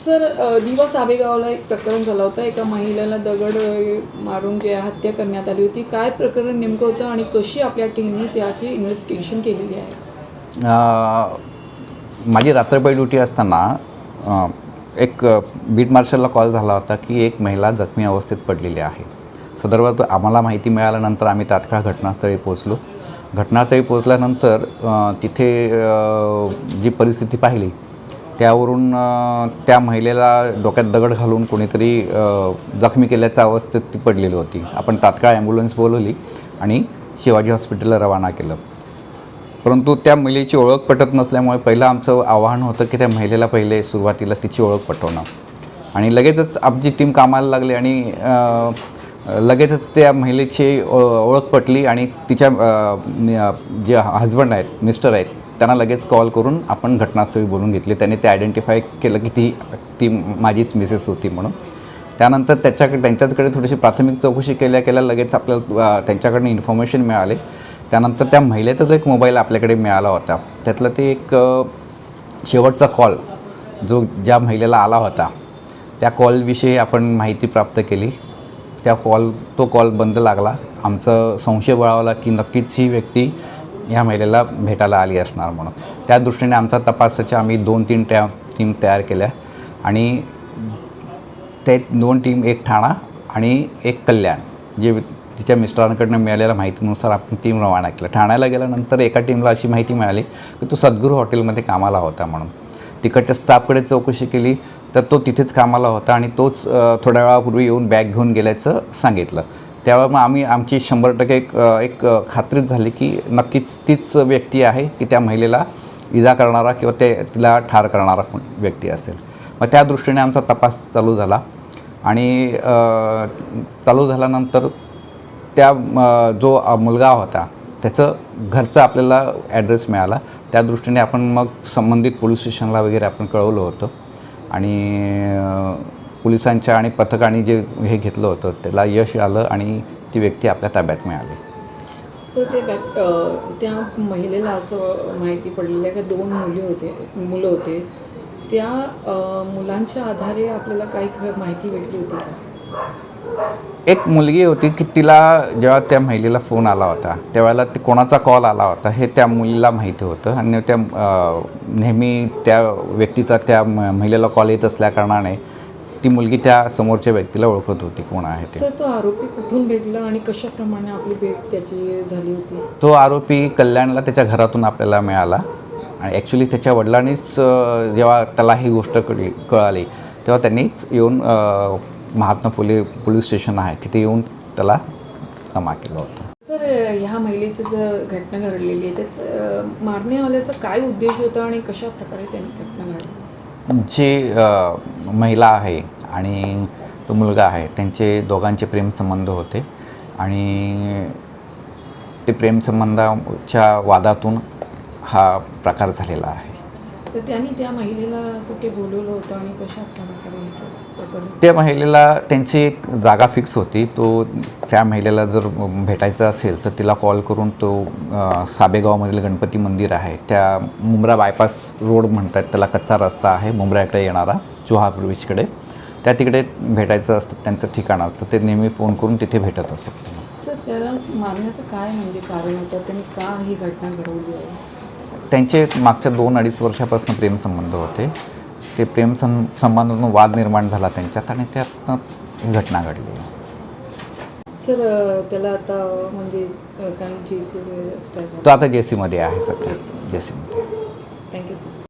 Sir दिवस आबेगावला एक प्रकरण झालं होतं. एका महिलेला दगड मारून जे हत्या करण्यात आली होती. काय प्रकरण नेमकं होतं आणि कशी आपल्या टीमने त्याची इन्व्हेस्टिगेशन केलेली आहे? माझी रात्रपाळी ड्युटी असताना एक बीट मार्शलला कॉल झाला होता की एक महिला जखमी अवस्थेत पडलेली आहे. सदर्भात आम्हाला माहिती मिळाल्यानंतर आम्ही तात्काळ घटनास्थळी पोचलो घटनास्थळी पोचल्यानंतर तिथे जी परिस्थिती पाहिली त्यावरून त्या महिलेला डोक्यात दगड घालून कोणीतरी जखमी केल्याच्या अवस्थेत ती पडलेली होती. आपण तात्काळ ॲम्ब्युलन्स बोलवली आणि शिवाजी हॉस्पिटलला रवाना केलं. परंतु त्या महिलेची ओळख पटत नसल्यामुळे पहिलं आमचं आव्हान होतं की त्या महिलेला पहिले सुरुवातीला तिची ओळख पटवणं. आणि लगेचच आमची टीम कामाला लागली आणि लगेचच त्या महिलेची ओ- ओळख पटली आणि तिच्या जे हजबंड आहेत मिस्टर आहेत त्यांना लगेच कॉल करून आपण घटनास्थळी बोलून घेतले. त्यांनी ते आयडेंटिफाय केलं की ती ती माझीच मिसेस होती म्हणून. त्यानंतर त्याच्याकडे त्यांच्याचकडे थोडीशी प्राथमिक चौकशी केल्या केल्या लगेच आपल्याला त्यांच्याकडनं इन्फॉर्मेशन मिळाले. त्यानंतर त्या महिलेचा जो एक मोबाईल आपल्याकडे मिळाला होता त्यातलं ते एक शेवटचा कॉल जो ज्या महिलेला आला होता त्या कॉलविषयी आपण माहिती प्राप्त केली. त्या कॉल तो कॉल बंद लागला. आमचं संशय बळावला की नक्कीच ही व्यक्ती ह्या महिलेला भेटायला आली असणार म्हणून. त्या दृष्टीने आमचा तपासाच्या आम्ही दोन तीन टॅ टीम तयार केल्या. आणि ते दोन टीम एक ठाणा आणि एक कल्याण जे तिच्या मिस्टरांकडनं मिळालेल्या माहितीनुसार आपण टीम रवाना केलं. ठाण्याला गेल्यानंतर एका टीमला अशी माहिती मिळाली की तो सद्गुरू हॉटेलमध्ये कामाला होता म्हणून. तिकडच्या स्टाफकडे चौकशी केली. तर तो तिथेच कामाला होता आणि तोच थोड्या वेळापूर्वी येऊन बॅग घेऊन गेल्याचं सांगितलं. त्यावेळी मग आम्ही आमची शंभर टक्के एक एक खात्रीच झाली की नक्कीच तीच व्यक्ती आहे की त्या महिलेला इजा करणारा किंवा ते तिला ठार करणारा कोण व्यक्ती असेल. मग त्या दृष्टीने आमचा तपास चालू झाला आणि चालू झाल्यानंतर त्या जो मुलगा होता त्याचं घरचं आपल्याला ॲड्रेस मिळाला. त्या दृष्टीने आपण मग संबंधित पोलीस स्टेशनला वगैरे आपण कळवलं होतं. आणि पोलिसांच्या आणि पथकाने जे हे घेतलं होतं त्याला यश आलं आणि ती व्यक्ती आपल्या ताब्यात मिळाली. सर ते बॅक त्या महिलेला असं माहिती पडलेलं आहे का दोन मुली होते मुलं होते. त्या मुलांच्या आधारे आपल्याला काही माहिती भेटली होती का? एक मुलगी होती की तिला जेव्हा त्या महिलेला फोन आला होता त्यावेळेला ते कोणाचा कॉल आला होता हे त्या मुलीला माहिती होतं आणि त्या नेहमी त्या व्यक्तीचा त्या महिलेला कॉल येत असल्याकारणाने ती मुलगी त्या समोरच्या व्यक्तीला ओळखत होती कोण आहे ते. तो आरोपी कुठून भेटला आणि कशाप्रमाणे आपली भेट त्याची झाली होती? तो आरोपी कल्याणला त्याच्या घरातून आपल्याला मिळाला आणि ॲक्च्युली त्याच्या वडिलांनीच जेव्हा त्याला ही गोष्ट कळली कळाली तेव्हा त्यांनीच येऊन महात्मा फुले पोलीस स्टेशन आहे. तिथे येऊन त्याला जमा केलं होतं. सर ह्या महिलेची जर घटना घडलेली आहे त्याचं मारण्यावाल्याचा काय उद्देश होता आणि कशा प्रकारे त्यांनी घटना घडली? जी महिला आहे आणि तो मुलगा आहे त्यांचे दोघांचे प्रेमसंबंध होते. आणि ते प्रेमसंबंधाच्या वादातून हा प्रकार झालेला आहे. तर त्यांनी त्या महिलेला कुठे बोलवलं होतं आणि कशा प्रकारे त्या महिलेला त्यांची एक जागा फिक्स होती. तो त्या महिलेला जर भेटायचं असेल तर तिला कॉल करून तो साबेगावमधील गणपती मंदिर आहे. त्या मुंब्रा बायपास रोड म्हणतात त्याला कच्चा रस्ता आहे मुंब्राकडे येणारा चोहा ब्रिजकडे त्या तिकडे भेटायचं असतं त्यांचं ठिकाण असतं. ते नेहमी फोन करून तिथे भेटत असत सर त्याला मारण्याचं काय म्हणजे कारण होतं? त्यांनी का ही घटना घडवली आहे? त्यांचे मागच्या दोन अडीच वर्षापासून प्रेमसंबंध होते. ते प्रेम सं संबंधातून वाद निर्माण झाला त्यांच्यात आणि त्यातनं ही घटना घडली. सर त्याला आता म्हणजे काही जी सी तो आता जे सीमध्ये आहे सध्या. जे सीमध्ये थँक्यू सर